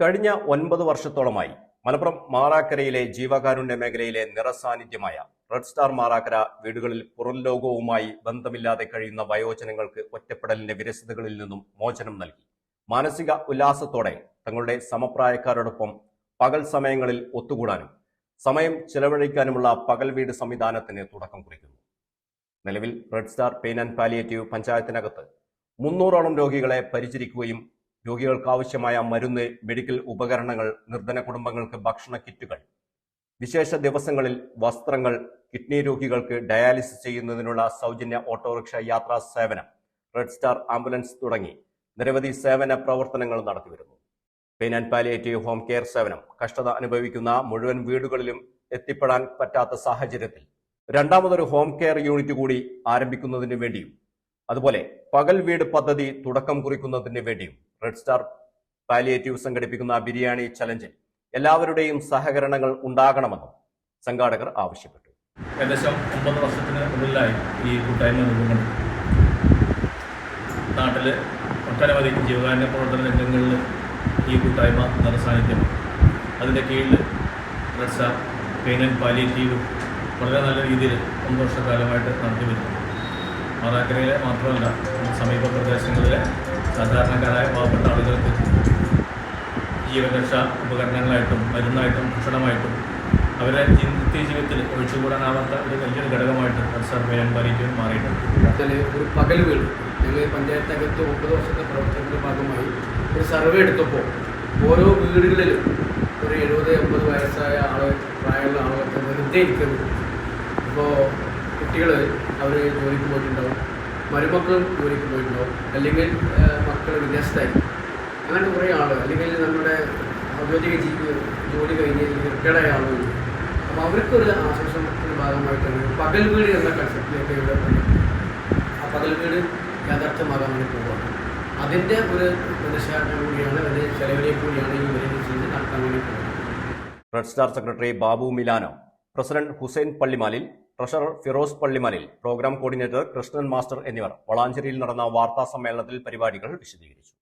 കഴിഞ്ഞ ഒൻപത് വർഷത്തോളമായി മലപ്പുറം മാറാക്കരയിലെ ജീവകാരുണ്യ മേഖലയിലെ നിറസാന്നിധ്യമായ റെഡ് സ്റ്റാർ മാറാക്കര വീടുകളിൽ പുറം ലോകവുമായി ബന്ധമില്ലാതെ കഴിയുന്ന വയോജനങ്ങൾക്ക് ഒറ്റപ്പെടലിന്റെ വിരസതകളിൽ നിന്നും മോചനം നൽകി. മാനസിക ഉല്ലാസത്തോടെ തങ്ങളുടെ സമപ്രായക്കാരോടൊപ്പം പകൽ സമയങ്ങളിൽ ഒത്തുകൂടാനും സമയം ചെലവഴിക്കാനുമുള്ള പകൽ വീട് സംവിധാനത്തിന് തുടക്കം കുറിക്കുന്നു. നിലവിൽ Red Star pain and palliative പഞ്ചായത്തിനകത്ത് മുന്നൂറോളം രോഗികളെ പരിചരിക്കുകയും രോഗികൾക്ക് ആവശ്യമായ മരുന്ന് മെഡിക്കൽ ഉപകരണങ്ങൾ നിർധന കുടുംബങ്ങൾക്ക് ഭക്ഷണ കിറ്റുകൾ. വിശേഷ ദിവസങ്ങളിൽ വസ്ത്രങ്ങൾ കിഡ്നി രോഗികൾക്ക് ഡയാലിസിസ് ചെയ്യുന്നതിനുള്ള സൗജന്യ ഓട്ടോറിക്ഷ യാത്രാ സേവനം റെഡ് സ്റ്റാർ ആംബുലൻസ് തുടങ്ങി. നിരവധി സേവന പ്രവർത്തനങ്ങൾ നടത്തിവരുന്നു pain and palliative home care സേവനം കഷ്ടത അനുഭവിക്കുന്ന മുഴുവൻ വീടുകളിലും എത്തിപ്പെടാൻ പറ്റാത്ത സാഹചര്യത്തിൽ. രണ്ടാമതൊരു ഹോം കെയർ യൂണിറ്റ് കൂടി ആരംഭിക്കുന്നതിന് വേണ്ടിയും അതുപോലെ പകൽ വീട് പദ്ധതി തുടക്കം കുറിക്കുന്നതിന് വേണ്ടിയും റെഡ് സ്റ്റാർ പാലിയേറ്റീവ് സംഘടിപ്പിക്കുന്ന ബിരിയാണി ചലഞ്ചിൽ എല്ലാവരുടെയും സഹകരണങ്ങൾ ഉണ്ടാകണമെന്നും സംഘാടകർ ആവശ്യപ്പെട്ടു. ഏകദേശം ഒമ്പത് വർഷത്തിന് ഉള്ളിലായി ഈ കൂട്ടായ്മ രൂപങ്ങൾ നാട്ടിൽ ഒട്ടനവധി ജീവകാരുണ്യ പ്രവർത്തന രംഗങ്ങളിൽ ഈ കൂട്ടായ്മ നിറസാന്നിധ്യമാണ് അതിന്റെ കീഴിൽ Red Star pain and palliative വളരെ നല്ല രീതിയിൽ ഒമ്പത് വർഷക്കാലമായിട്ട് നടത്തി വരുന്നു. മാറാക്കരയിലെ മാത്രമല്ല സമീപ പ്രദേശങ്ങളിലെ സാധാരണക്കാരായ പാവപ്പെട്ട ആളുകൾക്ക് ജീവരക്ഷാ ഉപകരണങ്ങളായിട്ടും മരുന്നായിട്ടും ഭക്ഷണമായിട്ടും അവരെ നിത്യ ജീവിതത്തിൽ ഒഴിച്ചുകൂടാനാവാത്ത ഒരു വലിയൊരു ഘടകമായിട്ട് ആൻഡ് പാലിയേറ്റീവ് മാറിയിട്ടുണ്ട്. ഒരു പകൽ വീട് ഞങ്ങൾ പഞ്ചായത്തകത്ത് ഒമ്പത് വർഷത്തെ പ്രവർത്തനത്തിന്റെ ഭാഗമായി ഒരു സർവേ എടുത്തപ്പോൾ ഓരോ വീടുകളിലും ഒരു എഴുപത് എൺപത് വയസ്സായ ആൾ പ്രായമുള്ള ആളുകൾക്ക് വെറുതെ ഇരിക്കുന്നു. ഇപ്പോൾ കുട്ടികൾ അവർ ജോലിക്ക് പോയിട്ടുണ്ടാവും. മരുമക്കളും ജോലിക്ക് പോയിട്ടുണ്ടാവും. അല്ലെങ്കിൽ മക്കൾ വിദേശത്തായി അങ്ങനെ കുറേ ആളുകൾ അല്ലെങ്കിൽ നമ്മുടെ ഔദ്യോഗിക ജീവി ജോലി കഴിഞ്ഞ് റിട്ടയർഡായ ആളുകൾ. അപ്പോൾ അവർക്കൊരു ആശ്വാസത്തിന്റെ ഭാഗമായിട്ടാണ് പകൽ വീട് എന്ന കൺസെപ്റ്റിലേക്ക് ഇവിടെ ആ പകൽ വീട് യാഥാർത്ഥ്യമാകാൻ വേണ്ടി പോവുകയാണ് അതിന്റെ ഒരു പ്രതിഷേധം കൂടിയാണ് അതിന്റെ ചെലവിലേക്ക് കൂടിയാണ് ഈ ഒരു ചെയ്ത് നടത്താൻ വേണ്ടി പോകുന്നത്. Red Star secretary Babu Milano president Hussain പള്ളിമാലിൽ treasurer Firoz പള്ളിമലിൽ programme coordinator Krishnan master എന്നിവർ വളാഞ്ചേരിയിൽ നടന്ന വാർത്താ സമ്മേളനത്തിൽ പരിപാടികൾ വിശദീകരിച്ചു.